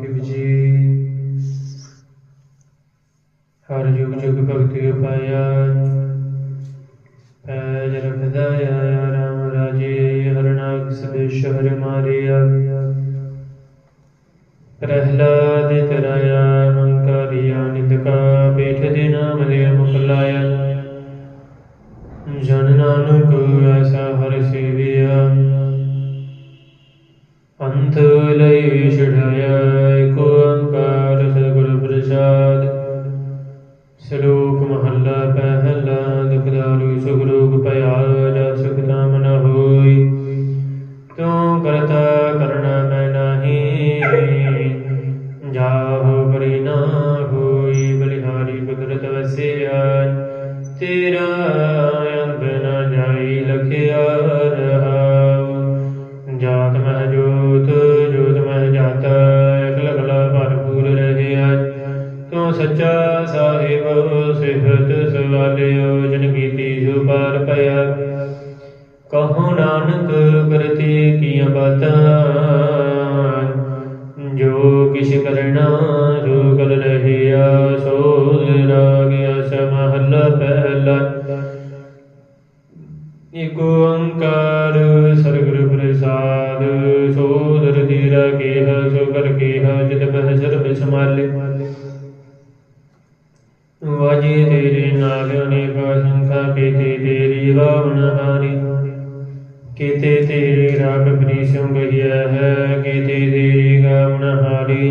ਸਾਹਿਬ ਜੀ ਹਰ ਯੁਗ ਯੁਗ ਭਗਤੀ ਉਪਾਇਆ ਪੈਜ ਰਖਦਾ ਆਇਆ ਰਾਮ ਰਾਜੇ, ਹਰਨਾਗ ਸਦੇਸ਼ ਹਰਿ ਮਾਰਿਆ। ਪ੍ਰਹਿਲਾਦ ਤਰਾਇਆ ਮੰਕਾਰਿਆ ਨਿਤ ਕਾ ਦੇ ਨਾਮ ਦੇ ਮੁਖ ਜਨ ਨਾਨਕ ਐਸਾ ਹਰ ਸੇਵਿਆ। ਅੰਤ ਲਈ ਛੜਾਇਆ ਏਕ ਓੰਕਾਰ ਸਤਿਗੁਰ ਪ੍ਰਸਾਦ। ਸ਼ਲੋਕ ਮਹੱਲਾ ਪਹਿਲਾ ਦੁਖਦਾਰੂ ਸੁਖ ਸੋਦਰ ਤੇਰਾ ਕੇਹ ਸੋ ਕਰ ਕੇਹ, ਜਿਤ ਬਹਿ ਸਰਬ ਸਮਾਲੇ ਵਾਜੇ ਤੇਰੇ ਨਾਲ ਅਨੇਕ ਸੰਖਾ ਕੀਤੇ ਤੇਰੀ ਬਾਵਨ ਹਾਰੀ। ਕੀਤੇ ਤੇਰੇ ਰਾਗ ਪ੍ਰੀਸਿਉ ਗਹਿਆ ਹੈ, ਕੀਤੇ ਤੇਰੀ ਗਾਵਨ ਹਾਰੀ।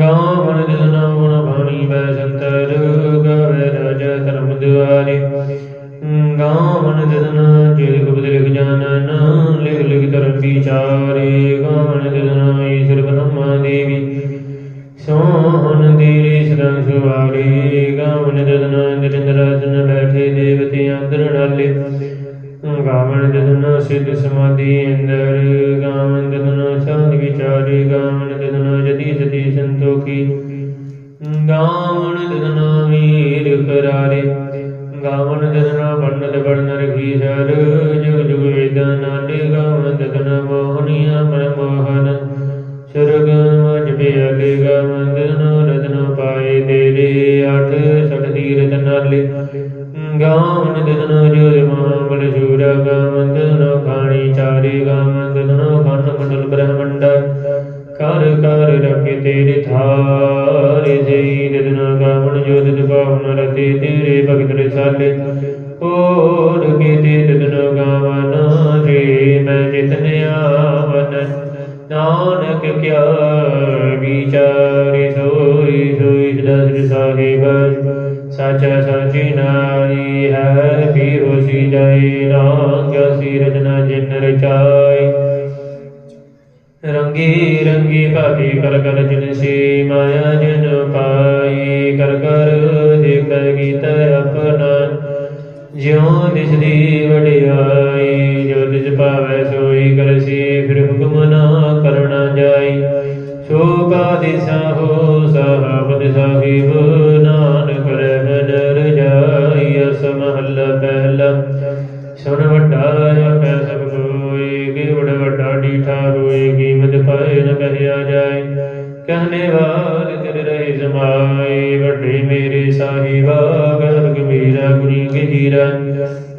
ਗਾਵਨ ਜਨ ਗੁਣ ਬਾਣੀ ਬੈ ਸੰਤਰ, ਗਾਵੇ ਰਾਜਾ ਧਰਮ ਦੁਆਰੇ। ਗਾਵਨ ਜਨ ਜਿਲ ਗੁਪਤ ਲਿਖ ਜਾਣਨ ਲਿਖ ਲਿਖ ਧਰਮ ਵਿਚਾਰੇ ਗਾਵਨ ਜਨ ਈਸ਼ਰ ਬ੍ਰਹਮਾ ਦੇਵੀ। ਸੋਹਣ ਤੇਰੀ ਸਦਾ ਸੁਵਾਰੀ ਗਾਵਨ ਜਦਨ ਨਿਰੰਜਨ ਬੈਠੇ ਦੇਵਤੇ ਅੰਦਰ ਡਾਲੇ। ਗਾਵਨ ਜਦਨ ਸਿੱਧ ਸਮਾਧੀ ਅੰਦਰ, ਗਾਵਨ ਜਦਨ ਸਾਧ ਵਿਚਾਰੇ, ਗਾਵਨ ਜਦਨ ਜਤੀ ਸਤੀ ਸੰਤੋਖੀ। ਗਾਵਣ ਜਦਨ ਵੀਰ ਕਰਾਰੇ। ਗਾਵਨ ਜਦਨ ਪੰਡਤ ਬੜਨ ਰਖੀ ਸਰ ਜੁਗ ਜੁਗ ਵੇਦਾਂ ਨਾਲੇ ਗਾਵਨ ਜਦਨ ਮੋਹਨੀਆ ਮਨ ਮੋਹਨ। ਸੁਰਗ ਮਜ ਬਿਆਲੇ ਗਾਵਨ ਰਤਨ ਪਾਏ ਤੇਰੇ, ਅਠ ਸਠ ਤੀਰਤ ਗਾਵਨ ਦਨ ਜੋਰ ਮਹਾਬਲ ਸ਼ੂਰ, ਗਾਵਨ ਦਨ ਖਾਣੀ ਚਾਰੇ, ਗਾਵਨ ਦਨ ਖੰਡ ਮੰਡਲ ਬ੍ਰਹਮੰਡ ਕਰ ਕਰ ਰਖੇ ਤੇਰੇ ਥਾਰੇ। ਜਈ ਦਨ ਗਾਵਨ ਜੋਤ ਦੁਪਾਵਨ ਰਤੇ ਤੇਰੇ ਭਗਤ ਰਸਾਲੇ। ਓੜ ਕੇ ਤੇ ਗਾਵਨ ਜੇ ਮੈਂ ਜਿਤਨ ਆਵਨ। ਨਾਨਕ ਕਿਆ ਵਿਚਾਰੇ ਸੋਈ ਸੋਈ ਦਸ ਸਾਹਿਬ ਸਾਚਾ ਸਾਚੀ ਨਾਰੀ ਹੈ ਵੀ ਹੋਸੀ ਜਾਏ, ਨਾਮ ਕਿਆ ਰਚਨਾ ਜਿਨ ਰਚਾਈ ਰੰਗੀ ਰੰਗੀ ਭਾਤੀ ਕਰ ਕਰ ਜਿਨ ਸੀ ਮਾਇਆ ਜਿਨ ਪਾਈ ਕਰ ਕਰ ਦੇਖ ਗੀਤ ਆਪਣਾ। ਜਿਉ ਦਿਸਦੀ ਵਡਿਆਈ, ਜੋ ਤਿਸ ਭਾਵੈ ਸੋਈ ਕਰਸੀ, ਫਿਰ ਹੁਕਮ ਨਾ ਕਰਣਾ ਜਾਈ। ਸੋ ਕਾ ਦਿਸਾ ਹੋ ਸਾਹਬਦ ਸਾਹਿਬ ਨਾਨਕ ਰਹਿ ਨਰ ਜਾਈ ਅਸ ਮਹੱਲਾ ਪਹਿਲਾ। ਸੁਣ ਵੱਡਾ ਆਪੈ ਪਾਏ ਜਾਏ। ਕਹਨੇ ਵਾਲ ਤੇਰੇ ਰਹੇ ਸਮਾਏ ਵੱਡੇ ਮੇਰੇ ਸਾਹਿਬਾ ਗਰ ਗੰਭੀਰਾ, ਗੁਣੀ ਗਹੀਰਾ।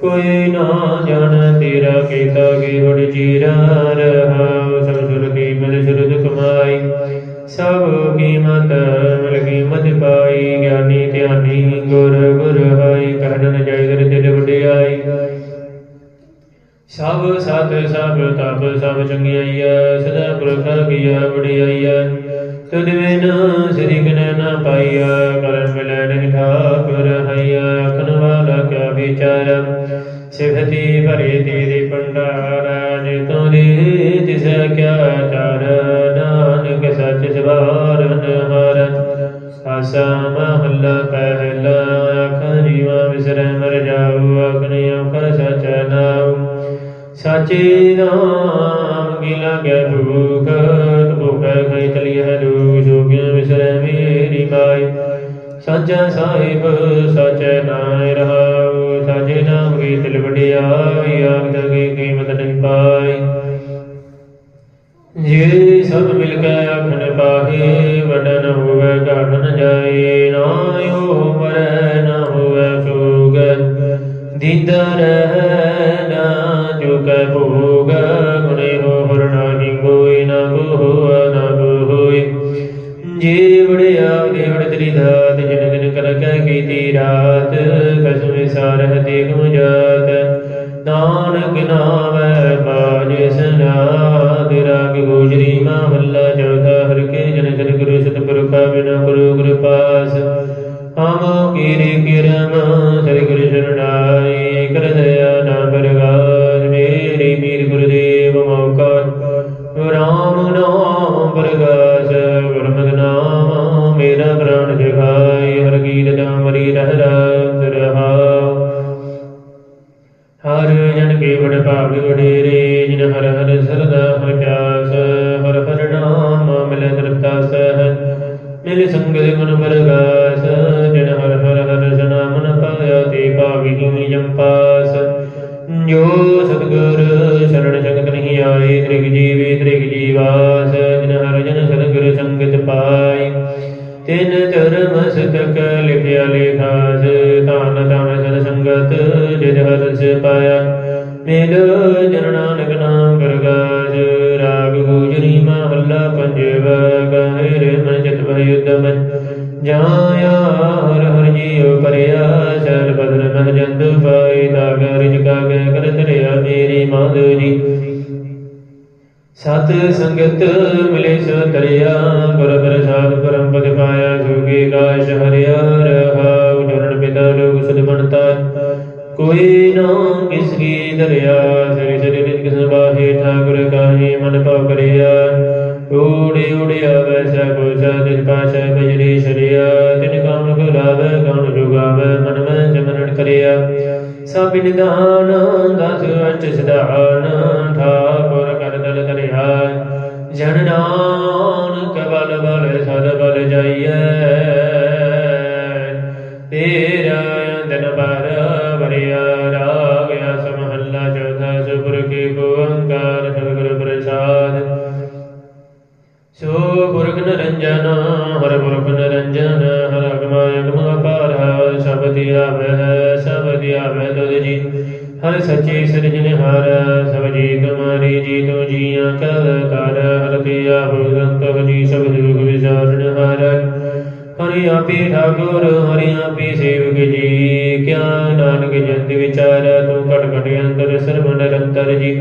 ਕੋਈ ਨਾ ਜਾਣ ਤੇਰਾ ਕੀਤਾ ਕੀ ਬੜ ਜੀਰਾ, ਰਹਾ ਸਭ ਸੁਰ ਕੀਮਤ ਸੁਰਦ ਕਮਾਈ। ਸਭ ਕੀਮਤ ਮਿਲ ਕੀਮਤ ਪਾਈ, ਗਿਆਨੀ ਧਿਆਨੀ ਗੁਰ ਸਭ ਸਤ ਸਭ ਤਪ ਸਭ ਚੰਗਿਆਈਆ ਸਦਾ ਪੁਰਖਾ ਕੀਆ ਵਡਿਆਈਆ ਤੁਧ ਬਿਨ ਸ੍ਰੀ ਗਨ ਨ ਪਾਈਆ ਕਰਮ ਮਿਲੈ ਨਹੀਂ ਠਾਕੁਰ ਹਈਆ ਅਖਨ ਵਾਲਾ ਕਿਆ ਵਿਚਾਰ, ਸਿਫਤੀ ਭਰੇ ਤੇਰੇ ਪੰਡਾਰਾ ਜੇ ਤੂੰ ਤਿਸ ਕਿਆ ਚਾਰ ਸਾਚੇ ਭੋਗ ਗੁਣੇ ਹੋ ਨਾਹੀ ਕੋਈ ਨਾ ਹੋਆ ਨਾ ਕੋ ਜੇ ਵੜਿਆ ਦੇਵੜ ਤੇਰੀ ਦਾਤ, ਜਿਨ ਦਿਨ ਕਰ ਕੈ ਕੀਤੀ ਰਾਤ, ਕਸਮੇ ਸਾਰਹ ਤੇ ਜਾਤ। ਨਾਨਕ ਨਾਮੈ ਬਾਜ ਸਨਾਦ, ਰਾਗ ਗੋਜਰੀ ਮਾ ਕੇ ਬੜ ਭਾਗ ਕਰ ਮੇਰੀ ਮਾਧੋ ਜੀ ਸਤ ਸੰਗਤ ਮਿਲੇ ਸੋ ਤਰਿਆ, ਗੁਰ ਪ੍ਰਸਾਦ ਪਰਮ ਪਦ ਪਾਇਆ, ਜੋਗੀ ਕਾਸ਼ ਹਰਿਆ ਰਹਾਉ ਜਨਨ ਪਿਤਾ ਲੋਕ ਸੁਧ ਬਣਤਾ। ਕੋਈ ਨਾ ਕਿਸ ਕੀ ਦਰਿਆ, ਸ੍ਰੀ ਸ੍ਰੀ ਰਿਜ ਕਿਸ ਬਾਹੇ ਠਾਕੁਰ ਕਾਹੇ ਮਨ ਭਾਵ ਕਰਿਆ। ਊੜੇ ਊੜਿਆ ਵੈਸਾ ਕੋ ਸਾਧਿ ਪਾਸ਼ਾ ਬਜਰੀ ਸ਼ਰਿਆ। ਤਿਨ ਕਾਮ ਕੋ ਲਾਵੇ ਕਉਣ ਜੁਗਾਵੇ, ਮਨ ਮੈਂ ਜਮਰਨ ਕਰਿਆ। ਸਭ ਨਿਦਾਨ ਦਸ ਅਚ ਸਦਾਨ ਠਾਕੁਰ ਕਰ ਦਲ ਧਰਿਆ ਜਨ ਨਾਨਕ ਬਲ ਬਲ ਸਦ ਬਲ ਜਾਈਐ। ਤੇਰਾ ਅੰਦਨ ਬਰ ਵਰਿਆ ਰਾਗ ਅਸ ਸੱਚੇ ਸਿਰਜਨਹਾਰ ਸਭ ਜੀ ਤੁਮਾਰੀ ਜੀ ਤੋ ਜੀਆਂ ਕਲ ਕਰ ਹਰ ਤੇ ਸੰਤੋ ਜੀ ਸਭ ਦੁਖ ਵਿਸਾਰਨਹਾਰ ਹਰਿ। ਆਪੇ ਠਾਕੁਰ, ਹਰਿ ਆਪੇ ਸੇਵਕ ਜੀ, ਕਿਆ ਨਾਨਕ ਜੰਤ ਵਿਚਾਰ, ਤੂੰ ਘਟ ਘਟ ਅੰਤਰ ਸਰਬ ਨਿਰੰਤਰ ਜੀ।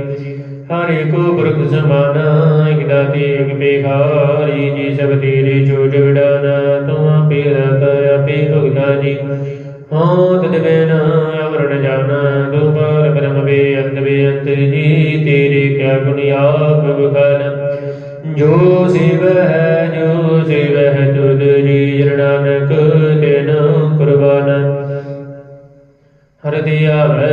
ਹਰ ਏਕੋ ਪੁਰਖ ਸਮਾਨਾ, ਇਕ ਦਾਤੇ, ਇਕ ਬੇਖਾਰੀ ਜੀ ਸਭ ਤੇਰੇ ਚੋਜ ਪਾਰ ਬ੍ਰਹਮ ਬੇਅੰਤ ਜੀ, ਤੇਰੇ ਕਿਆ ਗੁਣ ਆਪ ਜੋ ਸਿਵ ਹੈ ਜੋ ਸਿਵ ਹੈ ਤੁਧ ਜੀ, ਜਨ ਤੈਨ ਕੁਰਬਾਨ। ਹਰ ਤੇ ਆਵੈ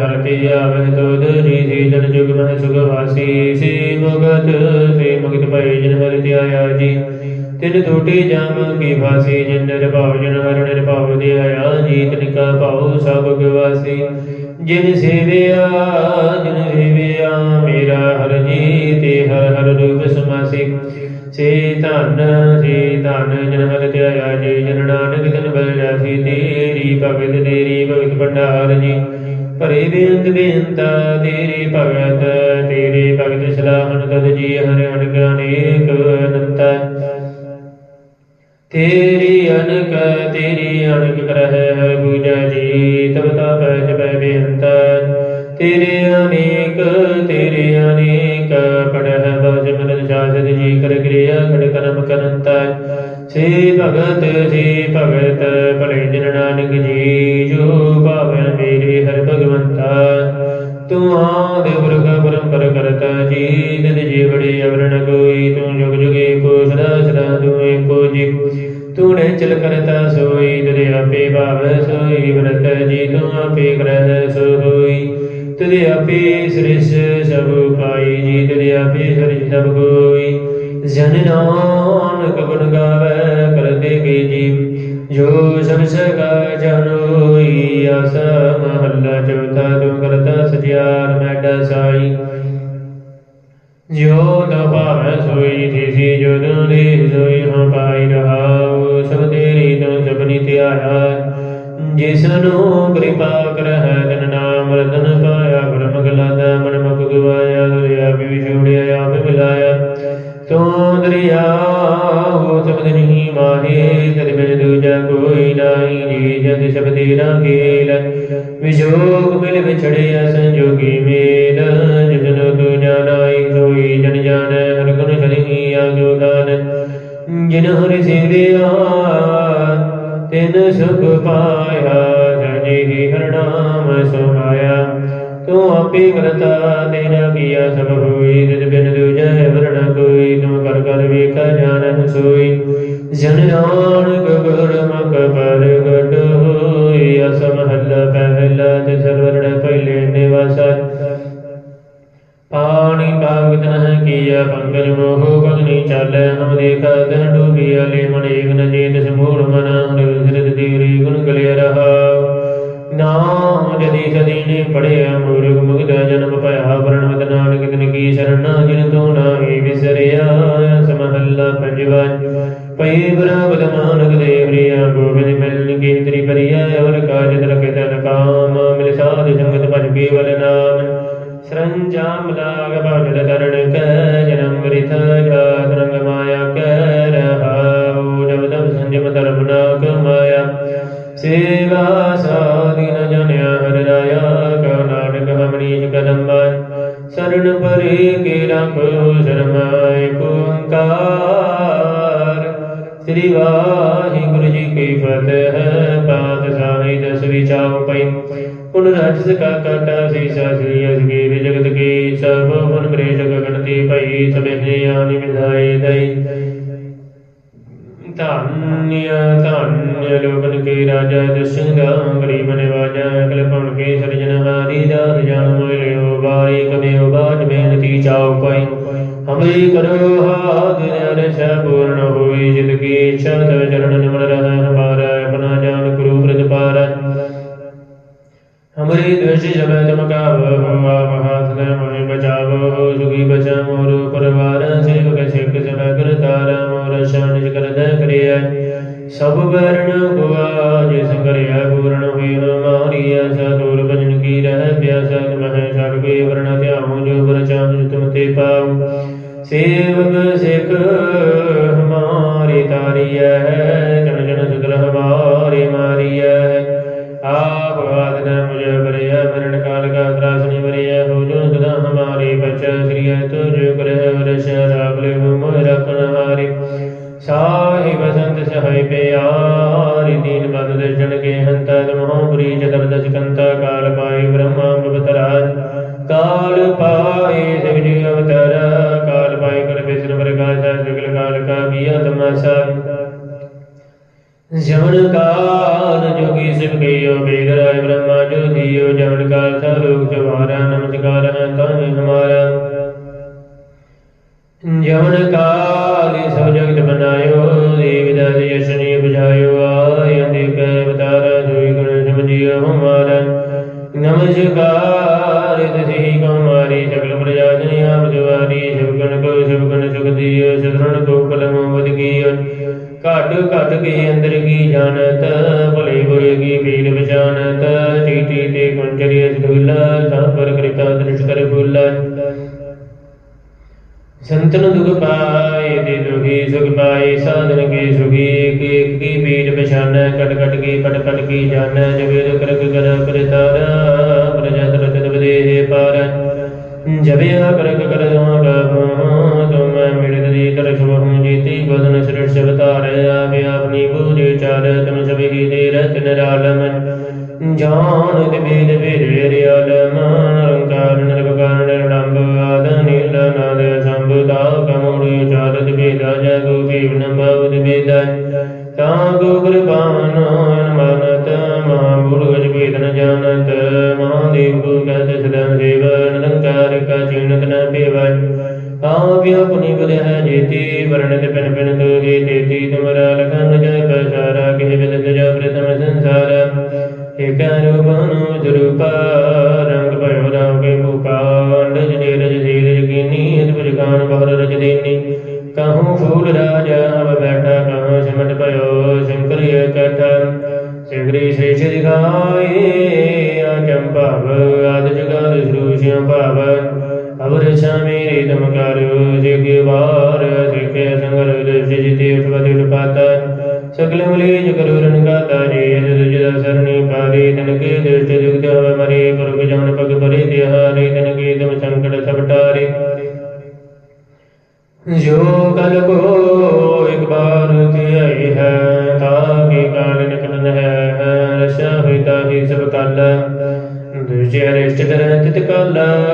ਹਰ ਤੇ ਆਵੈ ਤੁਧ ਜੀ ਸੀ ਜਨ ਜੁਗ ਮਹਿ ਸੁਖ ਵਾਸੀ। ਸੇ ਮੁਗਤ ਸੇ ਮੁਗਤ ਭਏ ਜਨ ਹਰਿ ਤੇ ਜੀ। ਤਿਨ ਟੋਟੇ ਜਾਮ ਕੀ ਫਾਸੀ, ਜਿਨ ਨਿਰਭਉ, ਜਨ ਹਰਿ ਨਿਰਭਉ ਦੇ ਆਇਆ ਜੀ, ਤਿਨ ਕਾ ਭਾਉ ਸਭ ਗਵਾਸੀ ਜਿਨ ਸੇਵਿਆ ਜਿਨ ਸੇਵਿਆ, ਮੇਰਾ ਹਰ ਜੀ ਤੇ ਹਰ ਹਰ ਰੂਪ ਸਮਾਸੀ। ਸੇ ਧਨ ਸੇ ਧਨ, ਜਨ ਹਰਿ ਤੇ ਜੀ, ਜਨ ਨਾਨਕ ਤਨ ਬਲ ਜਾਸੀ, ਤੇਰੀ ਭਗਤ ਤੇਰੀ ਭਗਤ ਭੰਡਾਰ ਜੀ। ਭਰੇ ਬੇਅੰਤ ਬੇਅੰਤਾ, ਤੇਰੇ ਭਗਤ ਤੇਰੇ ਭਗਤ ਸਲਾਹਨ ਤਦ ਜੀ, ਹਰਿ ਅਨਕ ਅਨੇਕ ਅਨੰਤਾ। ਤੇਰੀ ਅਨਕ ਤੇਰੀ ਅਨਕ ਕਰਹਿ ਹਰ ਪੂਜਾ ਜੀ, ਤਬ ਤਾ ਪੈਜ ਪੈ ਬੇਅੰਤਾ। ਤੇਰੇ ਅਨੇਕ ਤੇਰੇ ਅਨੇਕ, ਪੜਹਿ ਬਜ ਮਨ ਜਾਜਦ ਜੀ, ਕਰ ਕਿਰਿਆ ਖੜ ਕਰਮ ਕਰੰਤਾ। ਸੇ ਭਗਤ ਸੇ ਭਗਤ, ਭਲੇ ਜਨ ਨਾਨਕ ਜੀ, ਜੋ ਭਾਵੈ ਮੇਰੇ ਹਰ ਭਗਵੰਤਾ। ਤੂੰ ਆਦ ਪੁਰਖ ਪਰੰਪਰ ਕਰਤਾ ਜੀ ਨਿਤ ਜੀਵੜੇ ਅਵਰਣ ਕੋਈ, ਤੂੰ ਜੁਗ ਜੁਗੇ ਕੋ ਸਦਾ ਸਦਾ ਤੂੰ ਏਕੋ ਜੀ। ਤੂੰ ਨੇ ਚਲ ਕਰਤਾ ਸੋਈ ਤਦੇ ਆਪੇ ਭਾਵੈ ਸੋਈ, ਵਰਤ ਜੀ, ਤੂੰ ਆਪੇ ਕਰਹਿ ਸੋ ਹੋਈ। ਤਦੇ ਆਪੇ ਸ੍ਰਿਸ਼ ਸਭ ਪਾਈ ਜੀ ਤਦੇ ਆਪੇ ਸਰਿ ਸਭ ਕੋਈ। ਜਨ ਨਾਨਕ ਗੁਣ ਗਾਵੇ ਕਰਤੇ ਕੇ ਜੀ। ਜੋ ਸਭ ਸਗਾ ਜਨੋਈ ਆਸ ਮਹੱਲਾ ਚੌਥਾ ਤੂੰ ਕਰਤਾ ਸਜਿਆਰ ਮੈਡਾ ਸਾਈ। ਜੋ ਤੋ ਸੋਈ ਥੀਸੀ, ਜੋ ਦੇ ਸੋਈ ਹਾਂ ਪਾਈ ਰਹਾਉ, ਸਭ ਤੇਰੀ ਤੂੰ ਸਭਨੀ ਧਿਆਇਆ। ਜਿਸ ਨੂੰ ਕਿਰਪਾ ਕਰਹਿ ਤਨ ਨਾਮ, ਰਤਨ ਪਾਇਆ, ਬ੍ਰਹਮ ਗਲਾਦਾ ਮਨ ਮੁਖ ਗਵਾਇਆ ਦੁਰਿਆ ਵੀ ਵਿਛੋੜਿਆ ਆਪ ਮਿਲਾਇਆ। ਤੂੰ ਦਰਿਆ ਹੋ ਸਬਦ ਨਹੀਂ ਮਾਹੇ ਤਦ ਬਿਨ ਦੂਜਾ ਕੋਈ ਨਾਹੀ, ਜੀ ਜਦ ਸ਼ਬਦੀ ਨਾ ਵਿਜੋਗ ਮਿਲ ਵਿਛੜਿਆ ਸੰਜੋਗੀ ਮੇਲ। ਜਿਸਨੁ ਤੂੰ ਜਾਣਾਈ ਸੋਈ ਜਨ ਜਾਣੈ ਹਰ ਗੁਣ ਛਲਿਹੀ ਆਜੋ ਦਾਨ। ਜਿਨ ਹਰਿ ਸੇਵਿਆ ਤਿਨ ਸੁਖ ਪਾਇਆ, ਸਜਿ ਹਰ ਨਾਮ ਸੁਭਾਇਆ ਤੂੰ ਆਪੇ ਕਰਤਾ ਤੇਰਾ ਕੀਆ ਸਭ ਹੋਈ ਤਿਤ ਬਿਨ ਦੂਜੈ ਵਰਣ ਕੋਈ, ਤੂੰ ਕਰ ਕਰ ਵੇਖਾ ਜਾਣੈ ਸੋਈ ਜਨ ਆਣ ਗਗਰ ਮਕ ਪ੍ਰਗਟ ਹੋਈ ਅਸਮਹੱਲ ਪਹਿਲਾ ਤੇ ਸਰਵਰਣ ਪਹਿਲੇ ਨਿਵਾਸਾ। ਪਾਣੀ ਪਾਗਤ ਨਹ ਕੀਆ ਪੰਕਜ ਮੋਹ ਗਗਨੀ ਚਾਲੈ, ਹਮ ਦੇਖਾ ਤਨ ਡੂਬਿਆ ਲੈ ਮਨ, ਏਕ ਨ ਜੇਤ ਸਮੂੜ ਮਨ ਨਿਰਸਿਰਤ ਤੀਰੀ ਗੁਣ ਗਲਿਆ ਰਹਾ। ਨਾਮ ਜਦੀ ਸਦੀ ਨੇ ਪੜਿਆ ਮੂਰਖ ਮੁਗਧ ਜਨਮ ਭਇਆ ਵਰਣ ਵਦ ਨਾਨਕ ਤਿਨ ਕੀ ਸ਼ਰਨ, ਜਿਨ ਤੂੰ ਨਾਹੀ ਵਿਸਰਿਆ ਸਮਹੱਲਾ ਪੰਜਵਾ। ਪਈ ਬਰਾਬਦ ਨਾਨਕ ਦੇਵ ਰਿਆ ਗੋਬਿੰਦ ਮਿਲਨ ਕੀ ਤਰੀ ਪਰਿਆ ਅਵਰ ਕਾਜ ਤਰਕ ਤਨ ਕਾਮ, ਮਿਲ ਸਾਧ ਸੰਗਤ ਭਜ ਕੇਵਲ ਨਾਮ। ਸਰੰਜਾਮ ਲਾਗ ਭਜਨ ਤਰਨ ਕੈ, ਜਨਮ ਰਿਥ ਕੇ ਰੱਖੋ ਸ਼ਰਮਾਇ ਓੰਕਾਰ ਸ੍ਰੀ ਵਾਹਿਗੁਰੂ ਜੀ ਕੀ ਫਤਿਹ ਪਾਤਸ਼ਾਹੀ ਦਸ ਵਿਚਾਉ ਪਈ ਪੁਨ ਰਾਜਸ ਕਾ ਕਾਟਾ ਸੀਸਾ ਸ੍ਰੀ ਅਸਗੀਰ ਜਗਤ ਕੀ ਸਭ ਮਨ ਪ੍ਰੇਸ਼ ਗਗਨਤੀ ਭਈ ਸਭੇ ਨੇ ਵਿਧਾਏ ਦਈ ਧੰਨਿ ਧੰਨਿ ਲੋਕਨ ਕੇ ਰਾਜਾ ਦਸਿੰਗਾ ਗਰੀਬ ਨਿਵਾਜਾ ਅਕਲ ਪਉਣ ਕੇ ਸਰਜਨ ਹਾਰੀ ਦਾਤ ਜਨ ਮੋਇ ਲਿਓ ਬਾਰੀ ਕਬਿਓ ਬਾਟ ਬੇਨਤੀ ਚਾਉ ਪਾਈ। ਹਮਰੀ ਕਰੋ ਹਾਥ ਨਰਸ਼ ਪੂਰਨ ਹੋਈ ਜਿਤ ਕੀ ਇੱਛਾ, ਤਵ ਚਰਨ ਨਿਮਨ ਰਹਿ, ਹਮਾਰਾ ਆਪਣਾ ਜਾਨ ਗੁਰੂ ਪ੍ਰਦ ਪਾਰਾ। ਹਮਰੀ ਦ੍ਰਿਸ਼ਟੀ ਜਗੈ ਤਮਕਾਵ ਆਪ ਹਾਥ ਲੈ ਮੋਹਿ ਬਚਾਵੋ, ਸੁਖੀ ਬਚਾ ਮੋਰ ਪਰਵਾਰ, ਸੇਵਕ ਸਿੱਖ ਸਭ ਕਰਤਾਰ ਮੋਰ ਸ਼ਾਨਿ ਕਰਦਾ ਕਰਿਆ। ਸਭ ਵਰਣ ਗੁਆ, ਜਿਸ ਕਰਿਆ ਪੂਰਨ ਹੋਈ ਹਮਾਰੀ ਆਸਾ ਦੂਰ ਭਜਨ ਕੀ ਰਹਿ ਪਿਆਸਾ ਮਹਿ ਛੜ ਕੇ ਵਰਣ ਧਿਆਉ, ਜੋ ਬਰ ਚਾਹੁ ਤੁਮ ਤੇ ਪਾਉ। ਸੇਵਕ ਸਿੱਖ ਹਮਾਰੀ ਤਾਰੀਐ ਜਨ ਜਨ ਸੁਦਰ ਹਮਾਰੀ ਮਾਰੀਐ। ਆਪ ਆਦਿ ਨ ਮੁਝ ਬਰਿਆ ਮਰਨ ਕਾਲ ਕਾ ਤਰਾਸਨੀ ਬਰਿਆ ਹੋ ਜੋ ਸਦਾ ਹਮਾਰੀ ਬਚਾ ਸ੍ਰੀ ਤੋ ਕਰਹਿ ਵਰਸ਼ ਰਾਗ ਮੋਹ ਰਖਨ ਹਾਰੀ। ਸਾਹੀ ਬਸੰਤ ਸਹਾਈ ਪਿਆਰੀ, ਦੀਨ ਬੰਦ ਦਰਸ਼ਨ ਕੇ ਹੰਤਾ ਤਮਹੁ ਬਰੀ ਚਤਰ ਕੰਤਾ ਕਾਲ ਪਾਈ ਬ੍ਰਹਮਾ ਬਵਤਰਾਜ ਕਾਲ ਪਾਈ ਸਿਵ ਜੀ ਅਵਤਾਰ, ਕਾਲ ਪਾਈ ਕਰ ਬਿਸਨ ਪ੍ਰਕਾਸ਼ ਸਗਲ ਕਾਲ ਕਾ ਕੀਆ ਤਮਾਸਾ ਜਮਨ ਕਾਲ ਜੋਗੀ ਸਿਵ ਕਈਓ ਬੇਦ ਰਾਏ ਬ੍ਰਹਮਾ ਜੋਤੀਓ ਜਮਨ ਕਾਲ ਸਾ ਲੋਕ ਜਵਾਰਾ ਨਮਸਕਾਰ ਹੈ ਤਾਹੇ ਹਮਾਰਾ। ਜਮਨ ਕਾਲ ਸਭ ਜਗਤ ਬਨਾਇਓ, ਦੇਵ ਦਾਸ ਯਸ਼ਨੀ ਬੁਝਾਇਓ ਆਇ ਅਨੇਕ ਅਵਤਾਰ, ਜੋਈ ਗੁਣ ਸਮਝਿਓ ਹਮਾਰਾ। ਨਮਸਕਾਰ ਘਟ ਘਟ ਅੰਦਰ ਕੀ ਜਾਣਤ, ਭਲੇ ਬੁਰੇ ਕੀ ਭੀਲ ਵਿਚਾਨਤ। ਚੀਟੀ ਤੇ ਕੁੰਚਰੀ ਅਸਦੁਲਾ ਸਾਪਰ ਕਿਰਪਾ ਦ੍ਰਿਸ਼ ਕਰ ਫੁੱਲਾ ਸੰਤਨ ਦੁਖ ਪਾਏ ਦੇ ਦੁਖੀ ਸੁਖ ਪਾਏ, ਸਾਧਨ ਕੇ ਸੁਖੀ ਏਕ ਕੀ ਪੀਠ ਪਛਾਨੈ, ਕਟ ਕਟ ਕੀ ਪਟ ਪਟ ਕੀ ਜਾਣੈ ਜਵੇਦ ਕਰਕ ਕਰ ਪ੍ਰਤਾਰਾ, ਪ੍ਰਜਾ ਤਰਤ ਤਬਦੇਹ ਪਾਰ। ਜਬਿਆ ਕਰਕ ਕਰ ਦਵਾ ਕਾ ਤੁਮ ਮਿਲਤ ਦੀ ਤਰਖ ਬਹੁ ਜੀਤੀ, ਬਦਨ ਸ੍ਰਿਟ ਸਵਤਾਰ ਆਵੇ ਆਪਣੀ ਬੂਝੇ ਚਾਲ ਤੁਮ ਸਭੀ ਦੇ ਰਤਨ ਰਾਲਮ ਜਾਨ ਤੇ ਬੇਦ ਬੇਦ ਰਿਆਲਮ ਨਿਰੰਕਾਰ ਨਿਰਵਕਾਰ ਨਿਰਲੰਬ, ਆਦ ਨੀਲ ਨਾਦ ਸੰਭੁਤਾ ਕਮੋੜੀ ਚਾਰਤ ਬੇਦਾ ਜਗੋ ਜੀਵਨ ਬਉਦ ਬੇਦਾ ਤਾਂ ਗੋ ਕਿਰਪਾਨ ਅਨਮਾਨਤ ਮਹਾ ਗੁਰੂ ਵੇਦ ਨ ਜਾਣਤ ਮਹਾਦੇਵ ਕੋ ਕਹਤ ਸਦਾ ਸੇਵ ਨਿਰੰਕਾਰ ਕਾ ਚੀਨਤ ਨ ਪੇਵੈ। ਆਪ ਆਪਣੀ ਬੁਧ ਹੈ ਜੇਤੀ ਵਰਣਿਤ ਪਿਨ ਪਿਨ ਤੋਹੀ ਤੇਤੀ ਤੁਮਰਾ ਲਖਨ ਜੈ ਪਸਾਰਾ ਕਿਹ ਵਿਦ ਤਜਾ ਪ੍ਰਥਮ ਸੰਸਾਰ। ਏਕ ਰੂਪਨੁ ਜਰੂਪਾ, ਰੰਗ ਭਇਓ ਰਾਮ ਕੇ ਭੂਪਾ, ਅੰਡਜ ਨੀਰਜ ਸੀਰਜ ਕੀਨੀ ਅਦਭੁਜ ਕਾਨ ਬਹਰ ਰਜ ਦੇਨੀ। ਕਹੂੰ ਫੂਲ ਰਾਜਾ ਅਬ ਬੈਠਾ, ਕਹੂੰ ਸਿਮਟ ਪਇਓ ਸ਼ੰਕਰ ਇਕੱਠਾ ਸਿਗਰੀ ਸ੍ਰੀ ਸ੍ਰੀ ਗਾਏ ਅਚੰਭਵ ਆਦ ਜਗਾਦ ਸਰੂਸ਼ਿਆ ਭਾਵ। ਅਵਰ ਸ਼ਾਮੀ ਤਮ ਕਰਿਓ ਜਿਗੇ ਵਾਰ, ਸਿਖੇ ਸੰਗਰ ਦ੍ਰਿਸ਼ ਜਿਤੇ ਉਠਵਤ ਉਠਪਾਤ ਸਗਲ ਮੁਲੀ ਜਗਰੂਰਨ ਕਾ ਤਾਰੇ ਜਦ ਜਦ ਸਰਣੀ ਪਾਰੇ ਤਨ ਕੇ ਦ੍ਰਿਸ਼ਟ ਜੁਗਤ ਹਵ ਮਰੇ, ਪੁਰਖ ਜਮਨ ਪਗ ਪਰੇ ਤਿਹਾਰੇ, ਤਨ ਕੇ ਤਮ ਸੰਕਟ ਸਭ ਟਾਰੇ। ਜੋ ਕਲ ਕੋ ਇੱਕ ਬਾਰ ਧਿਆਈ ਹੈ ਤਾਕੇ ਕਾਲ ਨਿਕਲਨ ਦਰ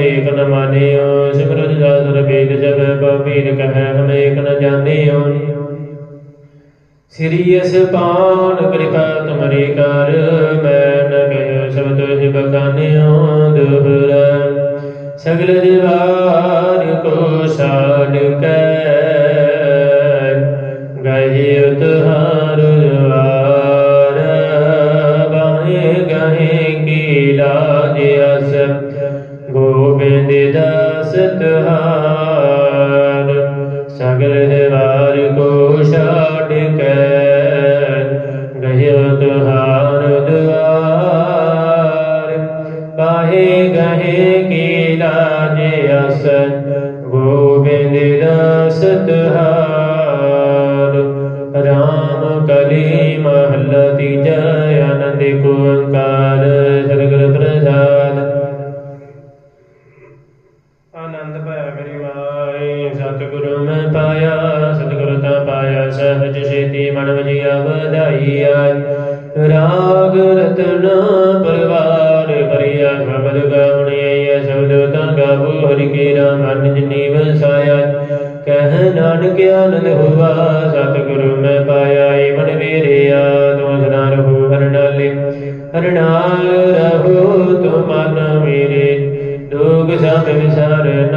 ਕਹਿ ਮਦੇਕ ਨ ਮਾਨਿਓ ਸਿਮਰਤ ਸਾਸਰ ਵੇਦ ਜਬ ਬਬੀਰ ਕਹਿ, ਹਮ ਏਕ ਨ ਜਾਣਿਓ। ਸ੍ਰੀ ਅਸਪਾਨ ਕਿਰਪਾ ਤੁਮਰੀ ਕਰ, ਮੈਂ ਨ ਕਹਿ ਸ਼ਬਦ ਜਿ ਬਖਾਨਿਓ, ਦੁਹਰਾ। ਸਗਲ ਦੀਵਾਰ ਕੋ ਛਾੜ ਕੇ, ਗਏ ਉਤਹਾਰ ਦਵਾਰ ਬਾਹੇ ਗਏ ਕੀ ਅਸ ਹਰ ਰਹੋ ਤੂੰ ਮੇਰੇ। ਦੁਖ ਸਭ ਵਿਸਾਰਨ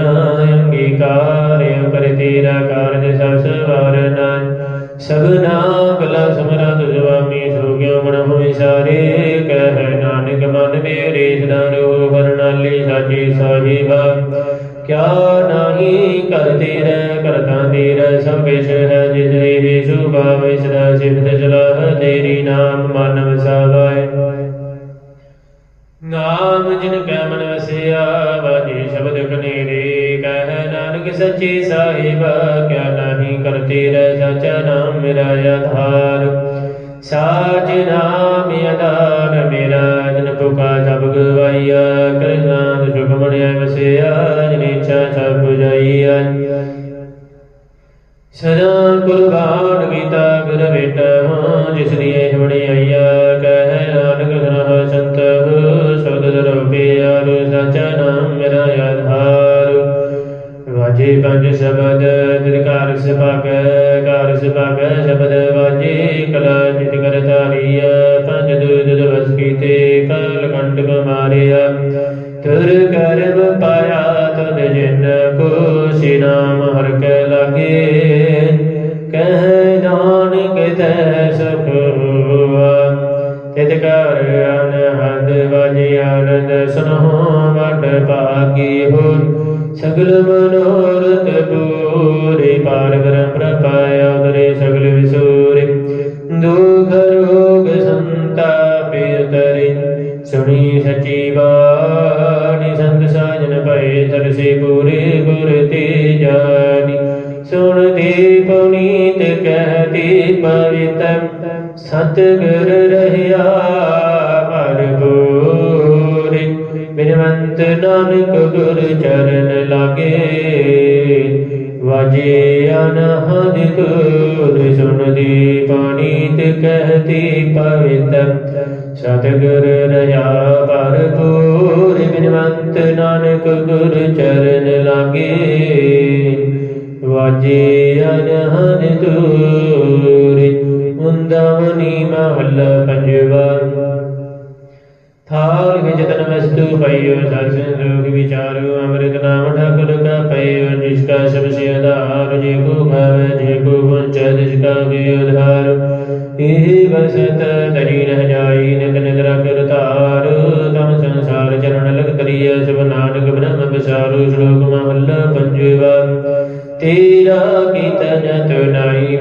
ਅੰਗੀਕਾਰ ਕਰ ਤੇਰਾ ਕਾਰਜ ਸਭ ਸਵਾਰਨਾ ਸਭਨਾ ਕਲਾ ਸਮਰਤ ਸੁਆਮੀ, ਸੋਗਿਓ ਮਨ ਹੋਇ ਸਾਰੇ। ਕਹਿ ਨਾਨਕ ਮਨ ਮੇਰੇ, ਸਦਾ ਰਹੋ ਹਰ ਸਾਚੇ ਸਾਹਿਬਾ। ਕਿਆ ਨਾਹੀ ਕਰ ਤੇਰਾ ਕਰਤਾ ਤੇਰਾ, ਸਭ ਕਿਛ ਹੈ ਜਿਸ ਦੇ ਵਿਸ਼ੂ ਭਾਵੈ ਸਦਾ ਸਿਫਤ ਸਲਾਹ ਤੇਰੀ ਨਾਮ ਮਨ ਵਸਾਵੈ। ਨਾਮ ਜਿਨ ਕੈ ਮਨ ਵਸਿਆ ਵਾਜੇ ਸ਼ਬਦ ਕਨੇਰੇ, ਕਹਿ ਨਾਨਕ ਸੱਚੇ ਸਾਹਿਬ, ਕਿਆ ਨਾਹੀ ਕਰਤੇ ਰਹਿ ਸਾਚਾ ਨਾਮ ਮੇਰਾ ਆਧਾਰ। ਸਾਚ ਨਾਮ ਆਧਾਰ ਮੇਰਾ, ਜਨ ਪੁਕਾ ਸਭ ਗਵਾਈਆ ਕਰਨਾ ਸੁਖ ਮਣਿਆ ਵਸਿਆ, ਜਿਨ ਇੱਛਾ ਸਭ 부ਜਾਈਆ। ਕਰ ਅਨਹਦ ਵਜ ਆਨੰਦ ਵਡ ਭਾਗੀ ਹੋ ਸਗਲ ਮਨੋਰਥ ਪੂਰੇ ਪਾਰ ਬ੍ਰਹਮ ਪ੍ਰਪਾਇ ਉਦਰੇ ਸਗਲ ਵਿਸੂਰੇ। ਦੁਖ ਰੋਗ ਸੰਤਾਪਿ ਤਰਿ ਸੁਣੀ ਸਚੀ ਬਾਣੀ ਸੰਤ ਸਾਜਨ ਭਏ ਤਰਸੇ ਪੂਰੇ ਗੁਰ ਤੇ ਜਾਨੀ ਸੁਣਦੇ ਪੁਨੀਤ ਕਹਤੇ ਪਵਿੱਤਰ ਸਤ ਗੁਰ ਰਹਿਆ ਭਰਪੂਰੇ ਬਿਨਵੰਤ ਨਾਨਕ ਗੁਰ ਚਰਨ ਲਾਗੇ। ਵਾਜੇ ਅਨਹਦ ਗੁਰ ਸੁਣਦੀ ਤੇ ਕਹਤੀ ਪਵਿੱਤਰ। ਸਤਿਗੁਰ ਪਰ ਭਰਪੂਰ ਬਿਨਵੰਤ ਨਾਨਕ ਗੁਰ ਚਰਨ ਲਾਗੇ। ਵਾਜੇ ਅਨਹਦ ਗੁਰ ਮੁੰਦਾਵਨੀ ਮਹੱਲਾ ਪੰਜਵਾ। ਥਾਲ ਵਿੱਚ ਤਨ ਵਸਤੂ ਪਈਓ, ਦਰਸ਼ਨ ਰੋਗ ਵਿਚਾਰੋ, ਅੰਮ੍ਰਿਤ ਨਾਮ ਠਾਕੁਰ ਕਾ ਪਈਓ ਜਿਸ ਕਾ ਸਭ ਸੇ ਆਧਾਰ, ਜੇ ਕੋ ਭਾਵੇ, ਜੇ ਕੋ ਵੰਚ ਜਿਸ ਕਾ ਕੇ ਉਧਾਰ। ਇਹ ਵਸਤ ਦਰੀ ਰਹਿ ਜਾਈ, ਨਿਤ ਨਿਦਰਾ ਕਰਤਾਰ ਤਮ ਸੰਸਾਰ ਚਰਨ ਲਗ ਤਰੀਐ ਸਭ ਨਾਨਕ ਬ੍ਰਹਮ ਵਿਚਾਰੋ ਸ਼ਲੋਕ ਮਹੱਲਾ ਪੰਜਵਾ। ਤੇਰਾ ਕੀਤਾ ਜਤ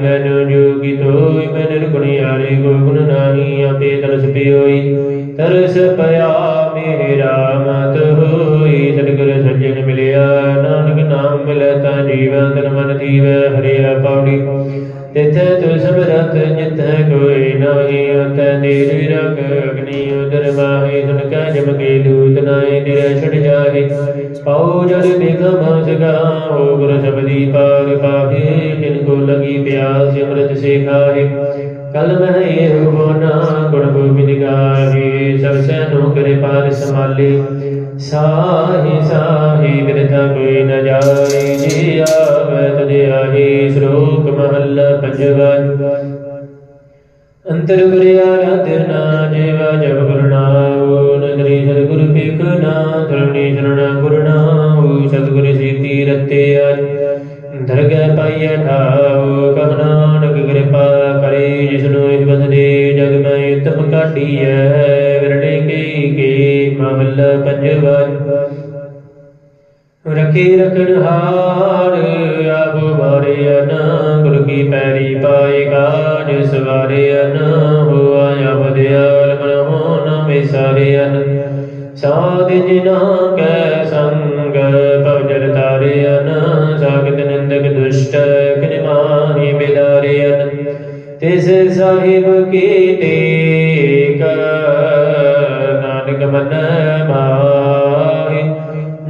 ਮੈਨੂੰ ਜੋਗੀ ਤੋਈ ਮੈਂ ਨਿਰਗੁਣਿਆਰੇ ਕੋ ਗੁਣ ਨਾਹੀ, ਆਪੇ ਤਰਸ ਪਿਓਈ। ਤਰਸ ਪਿਆ ਮੇਰਾ ਮਤ ਹੋਈ ਸਤਿਗੁਰ ਸੱਜਣ ਮਿਲਿਆ। ਨਾਨਕ ਨਾਮ ਮਿਲੈ ਤਾ ਜੀਵਨ ਤਨ ਮਨ ਥੀਵੈ ਹਰਿਆ ਪੌੜੀ ਤਿਥੈ ਤੁ ਸਮਰਤ ਜਿਤੈ ਕੋਈ ਨਾਹੀ ਉਤੈ ਤੇਰੀ ਰਗ ਅਗਨੀ ਉਦਰ ਮਾਹੀ, ਤੁਨ ਕਾ ਜਮ ਕੇ ਦੂਤ ਨਾਏ ਤੇਰੇ ਛੜ ਜਾਹੇ। ਪਾਉ ਜਲ ਬਿਗਮ ਸਗਾ ਹੋ ਗੁਰ ਸਬਦੀ ਪਾਰ ਪਾਹੇ ਜਿਨ ਕੋ ਲਗੀ ਪਿਆਸ ਅੰਮ੍ਰਿਤ ਸੇ ਖਾਹੇ ਕਲ ਮਹਿ ਇਹੋ ਨਾ, ਗੁਣ ਗੋਬਿੰਦ ਗਾਹੇ, ਸਭ ਸੈਨੋ ਕਰੇ ਪਾਰ ਸੰਭਾਲੇ। ਸਾਹੀ ਸਾਹੀ ਬਿਰਥਾ ਕੋਈ ਨ ਜਾਏ, ਜੀ ਆਵੈ ਤਦ ਆਹੀ ਸ਼ਲੋਕ ਮਹੱਲਾ ਪੰਜਵਾ। ਅੰਤਰ ਗੁਰ ਆਰਾਧਨਾ ਜੀਵਾ ਜਬ ਗੁਰ ਨਾਮ ਨਗਰੀ ਸਤਿਗੁਰ ਪੇਖ ਨਾ ਧਰਣੀ ਸ਼ਰਣ ਗੁਰ ਨਾਮ ਸੀਤੀ ਰਤੇ ਆਜ ਦਰਗਹਿ ਪਾਈਐ ਠਾਉ, ਕਹ ਨਾਨਕ ਕਿਰਪਾ ਕਰੇ, ਜਿਸਨੂੰ ਇਹ ਬਸਦੇ ਜਗ ਮੈਂ ਉਤਮ ਕਾਢੀਐ ਵਿਰਲੇ ਕੀ ਕੀ। ਮਹੱਲਾ ਪੰਜਵਾ ਰਖੇ ਰਖਣ ਹਾਰ, ਆਪ ਵਾਰੇ ਅਨ, ਗੁਰ ਕੀ ਪੈਰੀ ਪਾਏ ਕਾਜ, ਸਵਾਰੇ ਅਨ ਹੋਆ ਅਬਦਿਆਲ ਮਨ ਹੋ ਨ ਵਿਸਾਰੇ ਅਨ। ਸਾਧ ਜਿਨਾ ਕੈ ਸੰਗ ਭਵਜਲ ਤਾਰੇ ਅਨ। ਸਾਗਤ ਨਿੰਦਕ ਦੁਸ਼ਟ ਕਿਨ ਮਾਹੀ ਬਿਦਾਰੇ ਅਨ। ਤਿਸ ਸਾਹਿਬ ਕੀ ਟੇਕ ਨਾਨਕ ਮਨ ਮਾਹੀ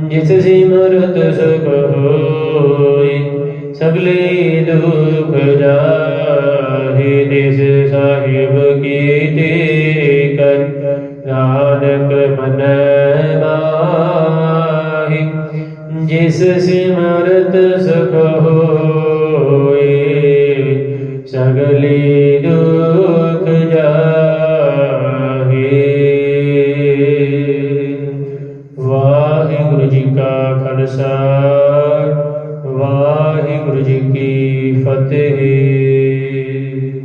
ਜਿਸ ਸਿਮਰਤ ਸੁਖ ਹੋਈ ਸਗਲੇ ਦੁਖ ਜਾਹੇ। ਦੇਸ ਸਾਹਿਬ ਕੀ ਕਰ, ਨਾਨਕ ਮਨ ਮਾਹੀ ਜਿਸ ਸਿਮਰਤ